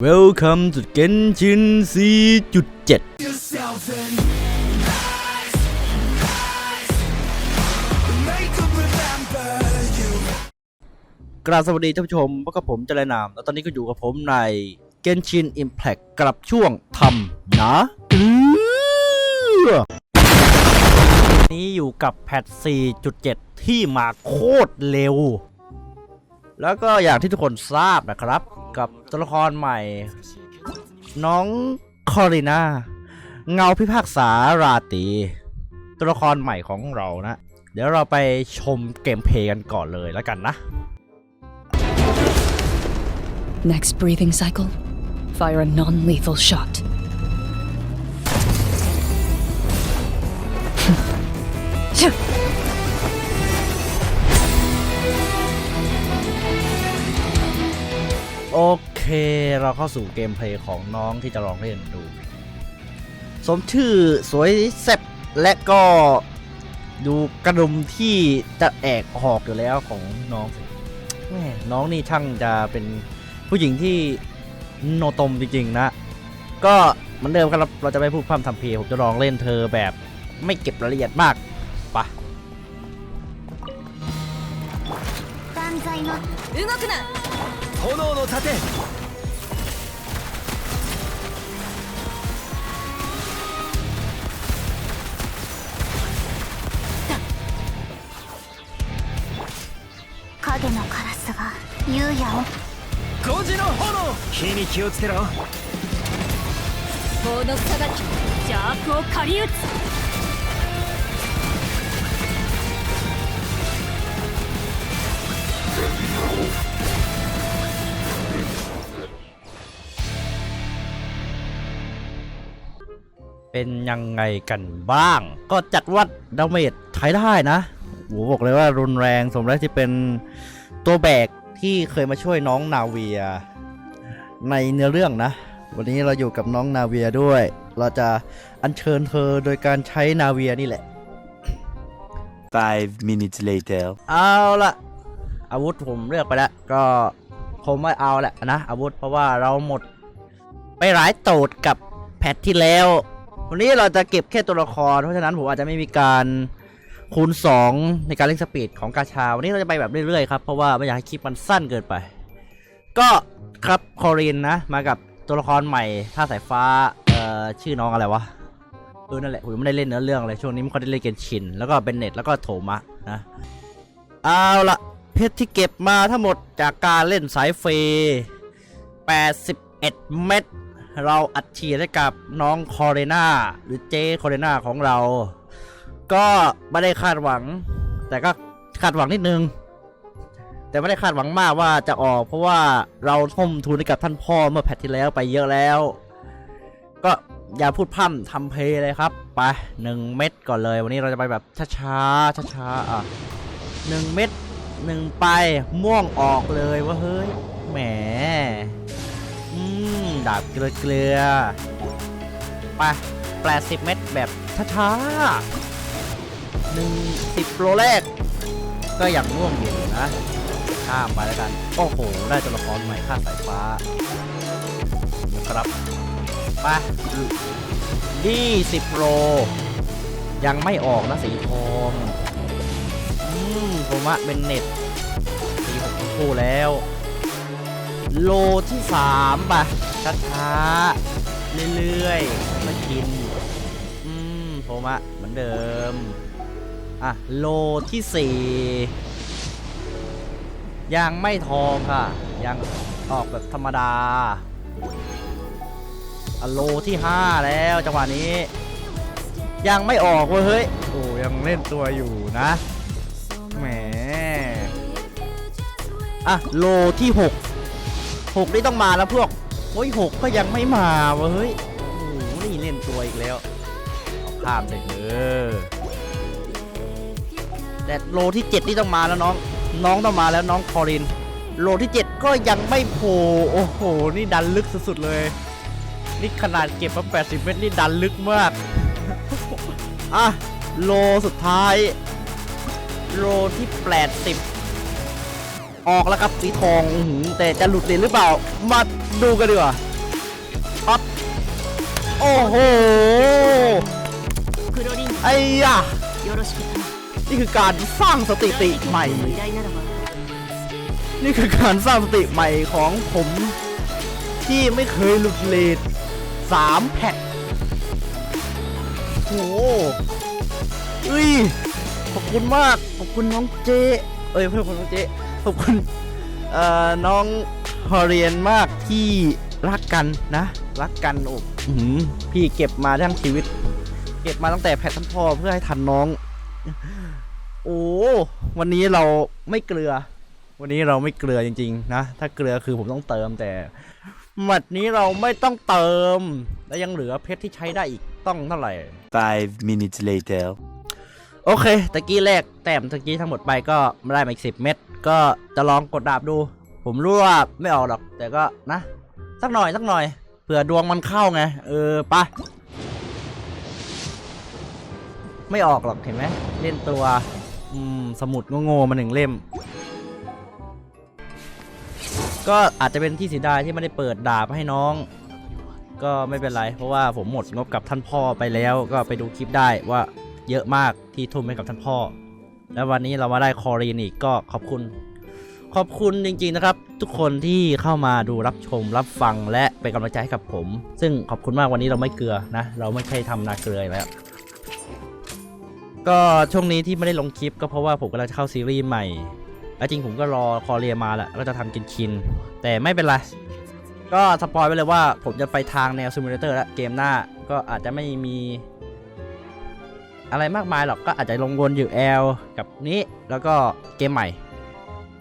Welcome to Genshin C.7 yourself and rise, rise. Make them remember you. กราบสวัสดีท่านผู้ชมพบกับผมเจริญนาม แล้วตอนนี้ก็อยู่กับผมใน Genshin Impact กับช่วงทำนะนี้อยู่กับแพท 4.7 ที่มาโคตรเร็ว แล้วก็อย่างที่ทุกคนทราบนะครับ กับตัวละครใหม่ น้องคอรินาเงาพิพากษาราตีตัวละครใหม่ของเรานะ เดี๋ยวเราไปชมเกมเพลย์กันก่อนเลยแล้วกันนะ Next breathing cycle, fire a non lethal shot. โอเค เราเข้าสู่เกมเพลย์ของน้องที่จะลองเล่นดู สมชื่อสวยแซ่บและก็ดูกระดุมที่จะแอกหอกอยู่แล้วของน้องแม่น้องนี่ช่างจะเป็นผู้หญิงที่โนตมจริงๆนะ ก็เหมือนเดิมครับเราจะไม่พูดพร่ำทำเพลงผมจะลองเล่นเธอแบบไม่เก็บรายละเอียดมากไปะ 万歳の動くな。炎の盾。影のカラスが優也を5時の炎。火に気をつけろ。法の裁き邪悪を狩り撃つ เป็นยังไงกันบ้าง ก็จัดว่าดาเมจใช้ได้นะโหบอกเลยว่ารุนแรงสมแล้วที่เป็นตัวแบกที่เคยมาช่วยน้องนาเวีย ในเนื้อเรื่องนะ วันนี้เราอยู่กับน้องนาเวียด้วย เราจะอัญเชิญเธอโดยการใช้นาเวียนี่แหละ Five minutes later. เอาละอาวุธผมเลือกไปแล้ว ก็ผมไม่เอาแหละนะ อาวุธเพราะว่าเราหมด ไปหลายโตดกับแพทที่แล้ว วันนี้เราจะเก็บแค่ตัวละคร เพราะฉะนั้นผมอาจจะไม่มีการคูณ 2 ในการเล่นสปีดของกาชา วันนี้เราจะไปแบบเรื่อยๆครับ เพราะว่าไม่อยากให้คลิปมันสั้นเกินไป ก็ครับคอรินนะ มากับตัวละครใหม่ท่าสายฟ้า เอ่อ ชื่อน้องอะไรวะเออนั่นแหละผมยังไม่ได้เล่นเนื้อเรื่องเลยช่วงนี้ไม่ค่อยได้เล่นเกนชิน แล้วก็เบนเน็ตแล้วก็โถมะนะเอาละเพชรที่เก็บมาทั้งหมดจากการเล่นสายฟรี81 เม็ด เราอัดฉีดให้กับน้องคอเรนาหรือเจคอเรนาของเรา ก็ไม่ได้คาดหวัง แต่ก็คาดหวังนิดนึง แต่ไม่ได้คาดหวังมากว่าจะออก เพราะว่าเราทุ่มทุนให้กับท่านพ่อเมื่อแพทที่แล้วไปเยอะแล้ว ก็อย่าพูดพร่ำทำเพลย์เลยครับ ไปหนึ่งเม็ดก่อนเลย วันนี้เราจะไปแบบช้าๆช้าๆอะหนึ่งเม็ดหนึ่งไปม่วงออกเลยว่าเฮ้ยแหม ดาบเกลือเกลือไปแปดสิบเม็ดแบบช้าๆหนึ่งสิบโลแรก ก็ยังม่วงอยู่นะ ข้ามไปแล้วกัน โอ้โห ได้ตัวละครใหม่ค่าสายฟ้านะครับไปยี่สิบโล ยังไม่ออกนะสีทองอืมผมว่าเป็นเน็ตสีหกคู่แล้ว โลที่สามป่ะช้าๆเรื่อยๆมากิน อืมผมอะเหมือนเดิม อะ โลที่สี่ยังไม่ทองค่ะ ยังออกแบบธรรมดาอโลที่ 5 แล้วจังหวะนี้ ยังไม่ออกเว้ยเฮ้ยโอ้ยังเล่นตัวอยู่นะแหมอะโลที่ 6 6นี่ต้องมาแล้วพวกโอ้ย6ก็ยังไม่มาเว้ยเฮ้ยโอ้โหนี่เล่นตัวอีกแล้วเอาข้ามเลยเออแต่โลที่7นี่ต้องมาแล้วน้อง น้องต้องมาแล้วน้องคอริน โลที่7ก็ยังไม่โผล่โอ้โห นี่ดันลึกสุดๆเลย นี่ขนาดเก็บมา 80 เมตรนี่ดันลึกมากอะโลสุดท้าย โลที่ 80 ออกแล้วครับสีทองอื้อหือแต่จะหลุดเหรียญหรือเปล่า มาดูกันดีกว่า ช็อต โอ้โห クロリン ไอ้ยะ よろしく นี่คือการสร้างสถิติใหม่ の依頼ならば นี่คือการสร้างสถิติใหม่ของผม ที่ไม่เคยหลุดเลทสามแพ็คโอ้โหเอ้ย ขอบคุณมาก ขอบคุณน้องเจ เอ้ยเพื่อนคนน้องเจ ขอบคุณเอ่อน้องฮอเรียนมากที่รักกันนะ รักกันโอ้อื้อหือพี่เก็บมาทั้งชีวิต เก็บมาตั้งแต่แพทท่านพ่อเพื่อให้ทันน้อง โอ้วันนี้เราไม่เกลือ วันนี้เราไม่เกลือจริง ๆ นะ ถ้าเกลือคือผมต้องเติมแต่หมัดนี้เราไม่ต้องเติม และยังเหลือเพชรที่ใช้ได้อีกต้องเท่าไหร่ Five minutes later. โอเค ตะกี้แรกแต้มตะกี้ทั้งหมดไปก็ไม่ได้มาอีกสิบเม็ด ก็จะลองกดดาบดู ผมรู้ว่าไม่ออกหรอก แต่ก็นะ สักหน่อยสักหน่อยเผื่อดวงมันเข้าไง เออไปะไม่ออกหรอกเห็นไหมเล่นตัวอืมสมุดโง่ๆมาหนึ่งเล่ม ก็อาจจะเป็นที่เสียดายที่ไม่ได้เปิดดาบให้น้อง ก็ไม่เป็นไร เพราะว่าผมหมดงบกับท่านพ่อไปแล้ว ก็ไปดูคลิปได้ว่าเยอะมากที่ทุ่มให้กับท่านพ่อ แล้ววันนี้เรามาได้คอรีนอีกก็ขอบคุณ ขอบคุณจริงๆนะครับ ทุกคนที่เข้ามาดูรับชมรับฟังและเป็นกำลังใจให้กับผม ซึ่งขอบคุณมากวันนี้เราไม่เกลือนะ เราไม่ใช่ทำนาเกลือแล้ว ก็ช่วงนี้ที่ไม่ได้ลงคลิปก็เพราะว่าผมกำลังจะเข้าซีรีส์ใหม่แล้วจริงผมก็รอคอเรียมาแหละก็จะทำกินชิน แต่ไม่เป็นไรก็สปอยไว้เลยว่าผมจะไปทางแนวซิมูเลเตอร์แล้วเกมหน้าก็อาจจะไม่มี อะไรมากมายหรอกก็อาจจะลงวนอยู่แอลกับนี้แล้วก็เกมใหม่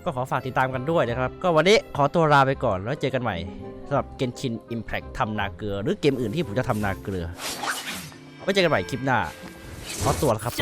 ก็ขอฝากติดตามกันด้วยนะครับ ก็วันนี้ขอตัวลาไปก่อนแล้วเจอกันใหม่สำหรับเกนชินอิมแพคทำนาเกลือ หรือเกมอื่นที่ผมจะทำนาเกลือไว้เจอกันใหม่คลิปหน้าขอตัวแล้วครับผม